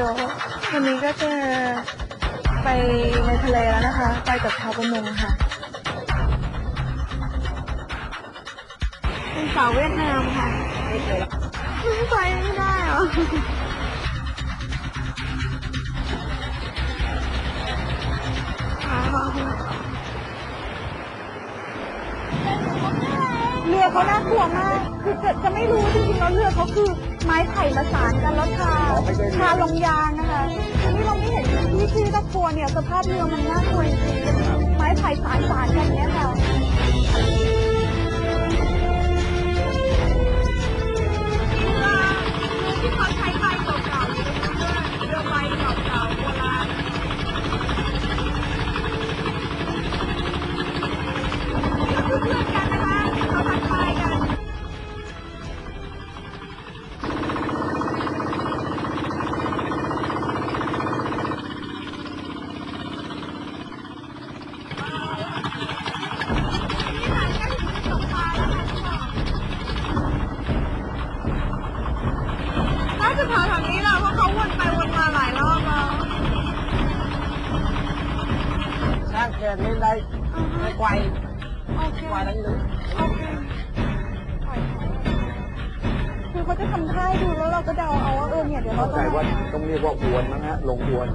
ดี๋ยววันนี้ก็จะไปในทะเลแล้วนะคะ ไปกับชาวประมงค่ะ เป็นสาวเวียดนามค่ะไม่ไปไม่ได้เหรอเรือเขาน่ากลัวมาก คือจะจะไม่รู้จริงๆแล้วเรือเขาคือ ไม้ไผ่ประสานกันแล้วทาทาลงยางนะคะทีนี้เราไม่เห็นที่ที่ตะกัวเนี่ยสภาพเรือมันน่ากลัวจริงๆไม้ไผ่สานสานกันเนี่ยค่ะ สร้างแขนนี้ได้ไม่ไกวโอเคไกวทั้งนึงโอเคคือเขาจะทำท่าให้ดูแล้วเราก็เดาเอาว่าเออเนี่ยเดี๋ยวเราเข้าต้ใจองว่าต้องเรียกว่าอวนมั้งฮะลงอวน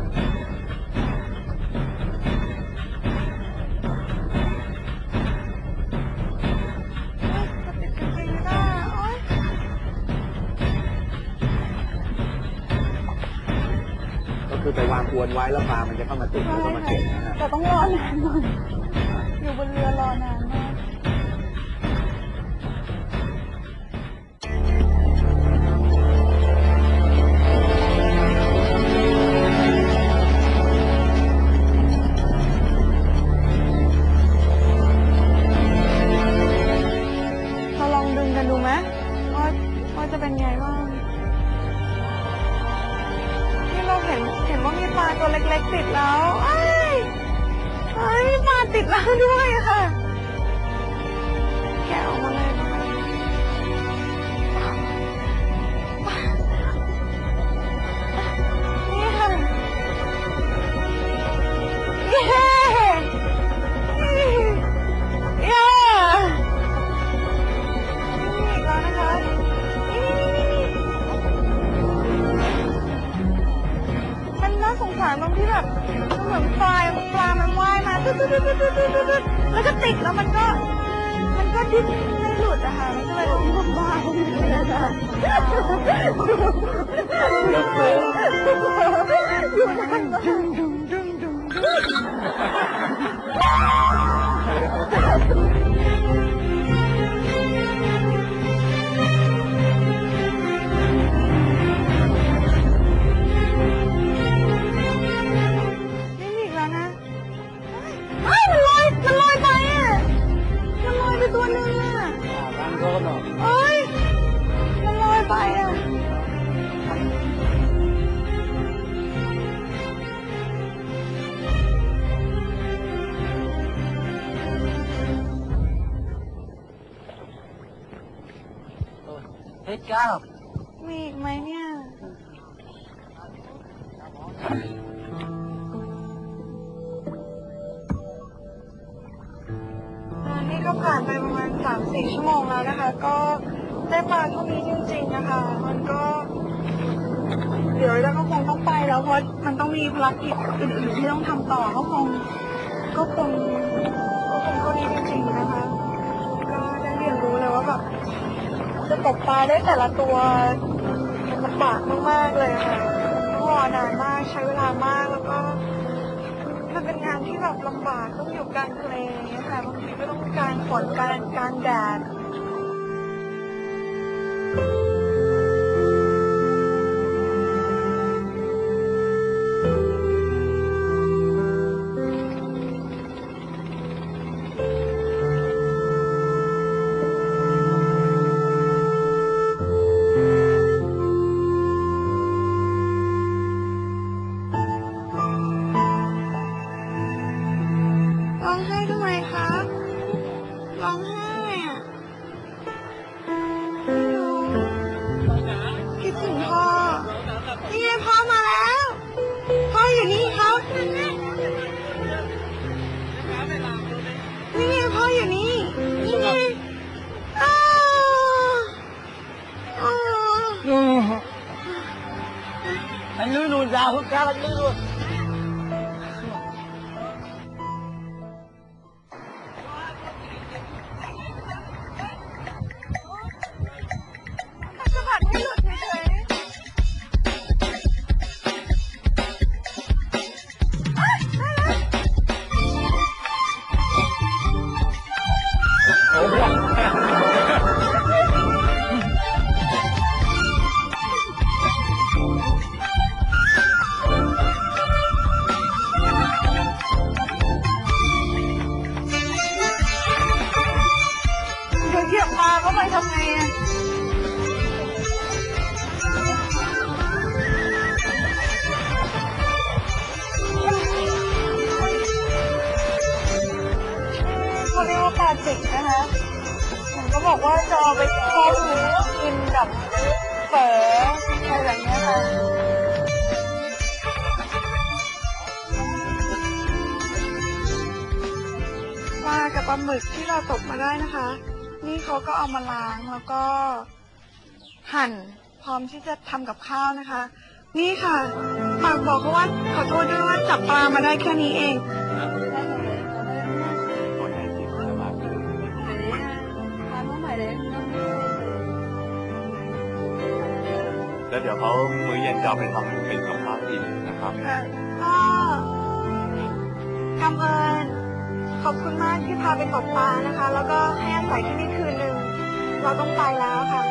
ไปวางอวนไว้แล้วปลามันจะเข้ามาติดใช่แล้วก็มาเก็บนะฮะ แต่ต้องรอนานหน่อย ติดแล้วด้วยค่ะ แกออกมาเลยนะคะนี่ค่ะเย้เย้อีกแล้วนะคะมันน่าสงสารตรงที่แบบมันเหมือนปลายปลามันว่าย มาตึ๊ดตึ๊ดดดแล้วก็ติดแล้วมันก็ มันก็ดิ้นไม่หลุดอะค่ะ มันก็เลยแบบวุ่นวายนะคะอยู่นานมาก เก้าวมีอีกไหมเนี่ยอ่านี่ก็ผ่านไปประมาณสามสี่ชั่วโมงแล้วนะคะ ก็ได้ปลาเท่านี้จริงๆนะคะ มันก็ เดี๋ยวเราก็คงต้องไปแล้วเพราะมันต้องมีภารกิจอื่นๆที่ต้องทำต่อก็คงก็คงก็คงเท่านี้จริงๆนะคะ ก็ได้เรียนรู้เลยว่าแบบ จะตกปลาได้แต่ละตัวมันลำบากมากๆเลยอะค่ะต้องรอนานมากใช้เวลามากแล้วก็มันเป็นงานที่แบบลำบากต้องอยู่กลางทะเลอย่างเงี้ยค่ะบางทีก็ต้องกลารฝนกลารกลารแดดร้ já o cara de ปลาเขาไปทำไงอะเขาเรียกว่าปลาจิกนะคะผมก็บอกว่าจะเอาไปต้มกินกับเฝออะไรแบบเนี้ยค่ะปลากับปลาหมึกที่เราตกมาได้นะคะ นี่เขาก็เอามาล้างแล้วก็หั่นพร้อมที่จะทำกับข้าวนะคะ นี่ค่ะฝากบอกเขาว่าขอโทษด้วยว่าจับปลามาได้แค่นี้เอง แล้วเดี๋ยวเขามื้อเย็นจะเอาไปทำเป็นกับข้าวกินนะครับ ค่ะก็กำเอิญ ขอบคุณมากที่พาไปตกปลานะคะ แล้วก็ให้อาศัยที่นี่คืนหนึ่งเราต้องไปแล้วค่ะ